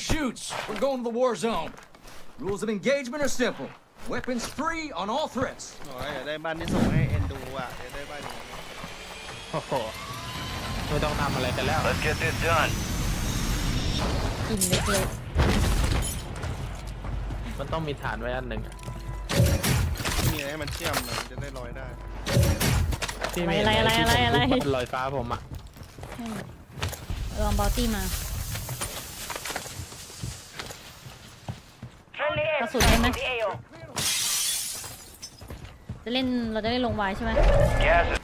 shoots. We're going to the war zone. Rules of engagement are simple. Weapons free on all threats. โอ้ยอยากได้บ้านที่ส่งให้เอ็นดูอะอยากได้บ้านอย่างนี้โอ้โหไม่ต้องทำอะไรกันแล้ว Let's get this done. กินเล็กมันต้องมีฐานไว้อันหนึ่งอะมีอะไรให้มันเชื่อมมันจะได้ลอยได้ที่ม่เห็นอะไรอะไรที่อะไรอะไรผมทุบลอยฟ้าผมอะๆลองบอลตี้มา Friendly air That's what I meant. the AO. จะเล่นเราจะเล่นลงวายใช่ไหม Gas is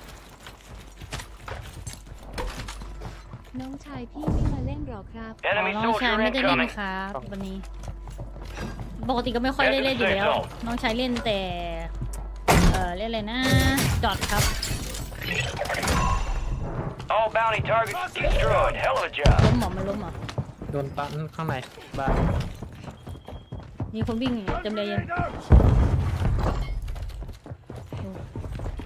น้องชายพี่ไม่มาเล่นหรอครับอ๋อ enemy น้องชาย soldier ไม่ได้เล่น incoming. ครับวันนี้ ปกติก็ไม่ค่อยได้เล่นอยู่แล้ว น้องชายเล่นแต่ เออเล่นอะไรนะจอดครับ All bounty targets destroyed. Hell of a job. ล้มหมอมันล้มเหรอโดนตันข้างในบ้าน มีคนวิ่งอยู่เต็มเลยยัง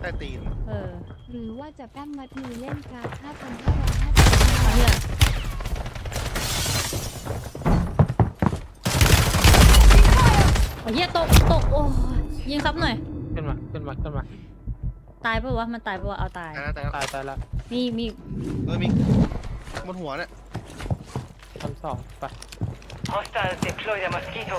ใต้ตีนเออหรือว่าจะตั้งมัดมือเล่นครับ5,550มาเถอะโอ้ยเหี้ยตกตกโอ้ยยิงซับหน่อย ขึ้นมาขึ้นมาขึ้นมาตายปะวะ มันตายปะวะ เอาตาย ตายแล้วตายแล้วตายตายแล้วมีมีเออมีบนหัวเนี่ยชั้นสองไป Hostiles deploy the mosquito.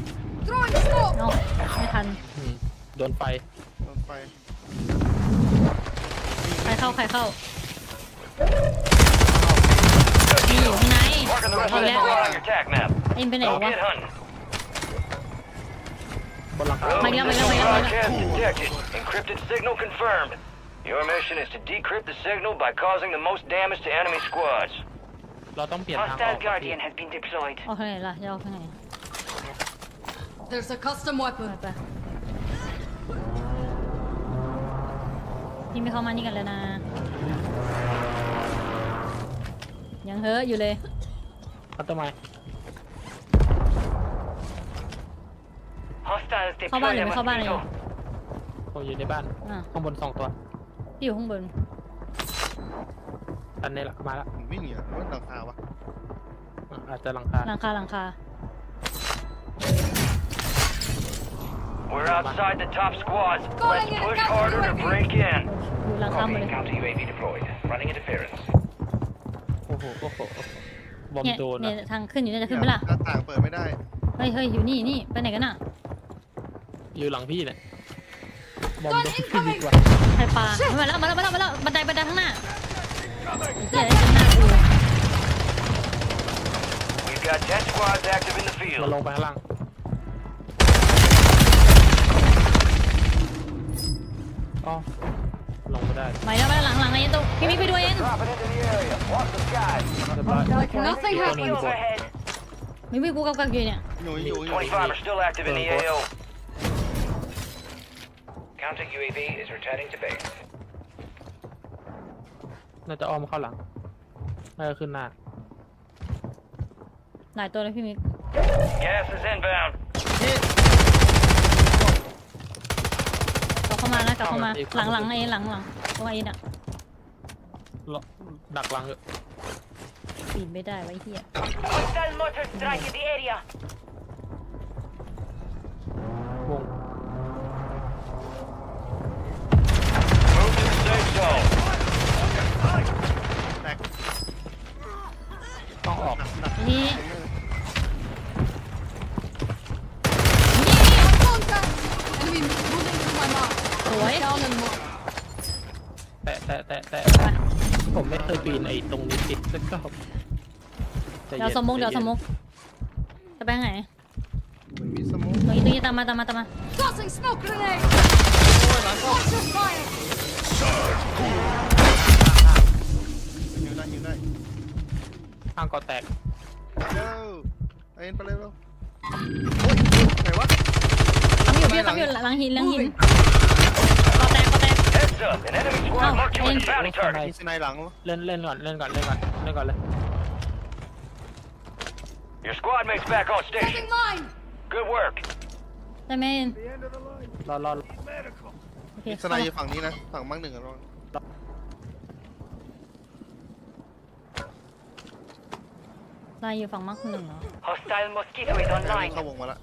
เอาไม่ทัน อืมโดนไฟโดนไฟใครเข้าใครเข้ามีอยู่ข้างใน Marking the rest เอา of the แล้ว squad on your attack map. เอ็นไปไหน Go วะ get hunting. บนหลังคา Rogue Mày ra, mày ra, missile mày ra, mày ra. broadcast detected. Encrypted signal confirmed. Your mission is to decrypt the signal by causing the most damage to enemy squads. เราต้องเปลี่ยนทางออก Hostile Guardian has been deployed. ออกข้างไหนล่ะจะออกข้างไหน There's a custom ไป weapon. ไปพี่ไม่เข้ามานี่กันเลยนะ ยังเฮ้อะอยู่เลยเขาทำไม Hostiles เข้าบ้าน deploy หรือ the ไม่เข้าบ้านเลย mosquito. ผมอยู่ในบ้าน อะข้างบนสองตัว พี่อยู่ข้างบน อันนี้แหละมาแล้วผมวิ่งเหรอรถหลังคาวะอะอาจจะหลังคาหลังคาหลังคา We're outside the top squads. Calling Let's in push counter harder to UAV. break in. อยู่หลังคาหมดเลย Counter UAV deployed. Running interference. โอ้โหโอ้โหบอมเนี่ยโดนเนี่อะยทางขึ้นอยู่เนี่ยจะขึ้นไหมล่ะ หน้าต่างเปิดไม่ได้เฮ้ยเฮ้ยอยู่นี่นี่ไปไหนกันน่ะอยู่หลังพี่เนี่ยบอมโดนพี่ดีกว่าใครปลามาแล้วมาแล้วมาแล้วมาแล้วบันไดบันไดข้างหน้าเดี๋ยวได้เจอหน้ากู We've got 10 squads active in the มา field. ลงไปข้างล่าง อ๋อลงไม่ได้ไปแล้วไปแล้วหลังหลังไอ้ตัวพี่มิกไปดูเอง Dropping into the area. Watch the skies. เรียบร้อย Nothing ตัวหนึง happened. อยู่บน overhead. มิกมิกกูกับกับอยู่เนี่ยอยู่อยู่อยู่ 25 are still active in the Going AO. Counter UAV is returning to base. น่าจะอ้อมเข้าหลังน่าจะขึ้นหน้า หลายตัวเลยพี่มิก Gas is inbound. กลับ เข้ามานะกลับเข้ามาหลังหลังไอ้หลังหลังตรงไอ้น่ะรอดักหลังอยู่ปีนไม่ได้ไว้เฮีย Hostile mortar strike in the area. วง Move to the safe zone. แตกต้องออกหนักหนัก นี่ Contact! Enemy moving to my mark. สวย Down and more. แตะแตะแตะแตะผมไม่เคยปีนไอ้ตรงนี้ติดสักรอบใจเดี๋ยวนสมุกใจเดี๋ยวสมุกจะไปทางไหนไม่มีสโมองตรงนี้ตรงนี้ตามมาตามมาตามมา Tossing smoke grenade! Watch your fire! ยิงได้ยิงได้ข้างก็แตกเร็วเอ็นไปเร็วโอ้ยไหนวะ ทำอยู่พี่ทำอยู่หลังหินหลังหินก็แตกก็แตก Heads up, an enemy squad Oh, marked you as in. a bounty target. มีสไนด์หลังวะเล่นเล่นก่อนเล่นก่อนเล่นก่อนเล่นก่อนเลย Your squad mate's back on station. Taking mine. Good work. ได้ไหมรอรอโอเคมีสไนด์อยู่ฝั่งนี้นะ ฝั่งมั่งหนึ่งอะรองลายอยู่ฝั่งมักหนึ่งเหรอ Hostile mosquito is เข้าวงมาละ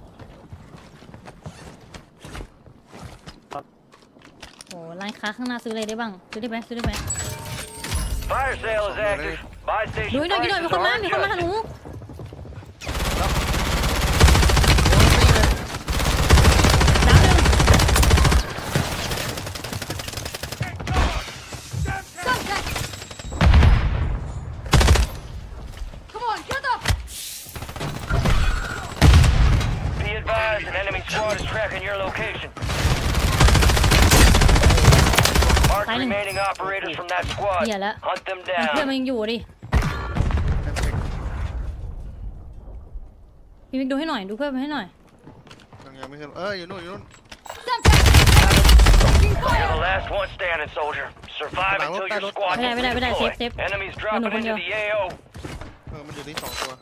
โอ้ร้านค้าข้างหน้าซื้ออะไรได้บ้าง ซื้อได้ไหมซื้อได้ไหม Fire sale is active. Buy ดู station ให้หน่อยดูหน่อยมี prices คนมา are มีคนมาหาหนูดาวหนึ่ง Sunset. Come on, get up. Be advised, an enemy squad is tracking your location. Mark Silence. remaining operators from that squad. Yeah, that- Hunt them เพื่อน down. มันยังอยู่ดิ พี่มิกดูให้หน่อย ดูเพื่อนมันให้หน่อย ยังยังไม่ขึ้นเอออยู่นู่นอยู่นู่น Sunset. Taking You're fire. the last one standing, soldier. Survive Come on, until look, your look, squad look. gets Wait, wait, wait, redeployed. safe, safe. Enemies no, dropping no, into no. the AO. เออมันอยู่ที่สองตัว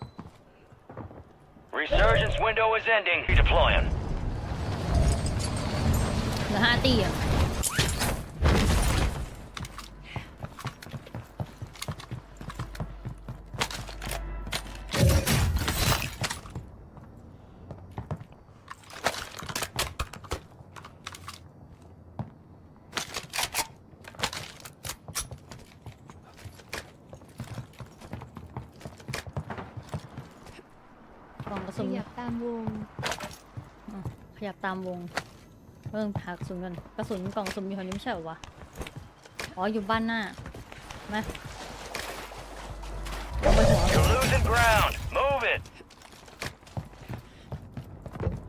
Resurgence window is ending. Redeploying. เหลือห้าตีอะ ขสุนยับตามวงอะขยับตามวงเพิ่มหากระสุนกันกระสุนกล่องกระสุนมีคนนี้ไม่ใช่เหรอวะอ๋ออยู่บ้านหน้ามาลงไปหัว You're losing ground. Move it.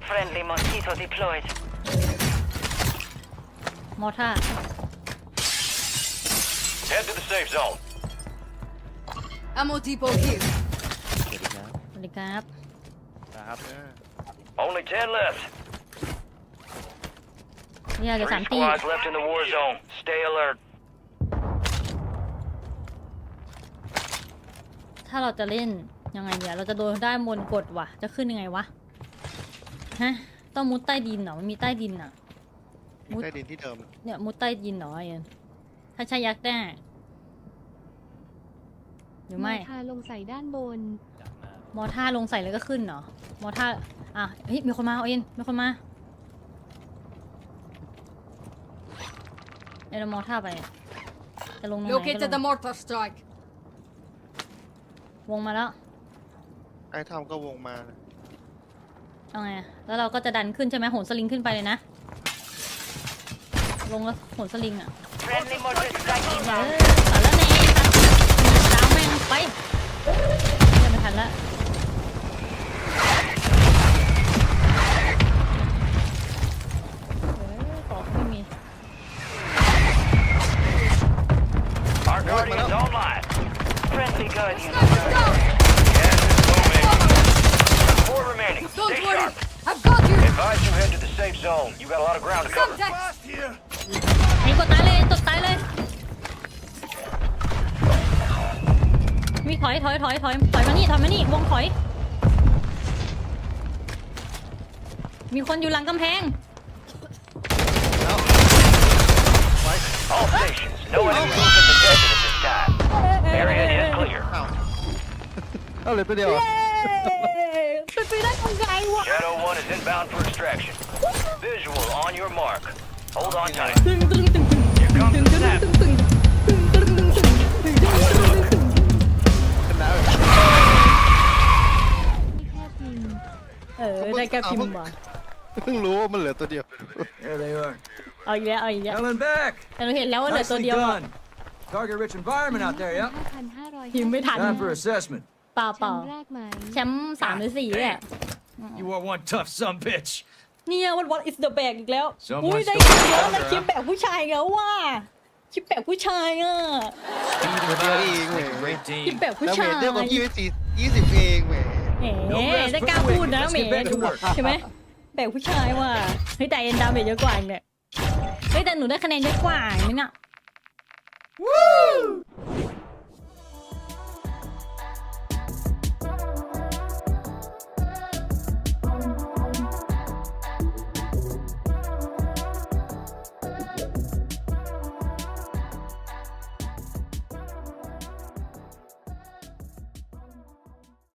Friendly mosquito deployed. มอท่า Head to the safe zone. Ammo depot here. สวัสดีครับ ครับ Only 10 left. เนี่ยเหลือ Three สามตี squads left in the war zone. Stay alert. ถ้าเราจะเล่นยังไงเนี่ยเราจะโดนด้านบนกดว่ะ จะขึ้นยังไงวะฮะต้องมุดใต้ดินเหรอมันมีใต้ดินอะ มีใต้ดินที่เดิม เนี่ยมุดใต้ดินเหรอไอ้เอ็นถ้าใช่ยักษ์แน่หรือไม่ ทาลงใส่ด้านบน มอท่าลงใส่เลยก็ขึ้นเหรอ มอท่า อะ เฮ้ย มีคนมาเอาเอ็นมีคนมาเอ็นเอามอท่าไป จะลงตรงไหนก็ Located ล the ง mortar strike. วงมาแล้วไอ้ทำก็วงมาเอาไงอะแล้วเราก็จะดันขึ้นใช่ไหมโหนสลิงขึ้นไปเลยนะ ลงแล้วโหนสลิงอะ Friendly mortar strike เออ zone. You got a lot of ground to cover. Contact. ไอ้กดตายเลยกดตายเลย มีถอยถอยถอยถอยถอยมานี่ถอยมานี่วงถอย มีคนอยู่หลังกำแพง All stations. No enemy movement detected at this time. Area is clear. อ้าวเอาเหลยตัวเดียวอะเป็นไปได้ยังไงวะ Shadow 1 is inbound for extraction. Visual on your mark. Hold on tight. ตึงตึงตึงตึง Here comes the snap. ตึงตึงตึงตึงตึงตึงตึง ขึ้นแล้ว แค่พิมพ์ เออได้แค่พิมพ์ว่ะ เพิ่งรู้ว่ามันเหลือตัวเดียว There they are. เอาอีกแล้วเอาอีกแล้ว Helen back. แต่เราเห็นแล้วว่าเหลือตัว Nicely เดียวอะ done. Target rich environment out there, yep. 5,500 พิมพ์ไม่ทัน Time for assessment. เปล่า แช เปล่าม ป์แรกไหม แชมป์สามหรือสี่เลยอะ You are one tough son bitch. พ์ไม่ทัน Time for assessment. You are one tough son bitch. เนี่ยวัน what is the bag อีกแล้ว Someone อุ้ยได้ stole คลิป my แล้ว camera. ได้คลิปแบบผู้ชายแล้วว่ะคลิปแบบผู้ชายอะตัวเดียวเองเว้ย Great คลิป team. แบบผู้แล้วชาเวยทเดียวกับยพี่ไปสี่ยี่สิบเองเว้ยแหม No rest ได้ for กล้า the พูด wicked. นะ Let's แหม get back to work. เห็นไหมแบกผู้ชายว่ะเฮ้ยแต่เอ็นดาเมจเยอะกว่าอีกเนี่ยเฮ้ยแต่หนูได้คะแนนเยอะกว่าเห็นไหมเนี่ย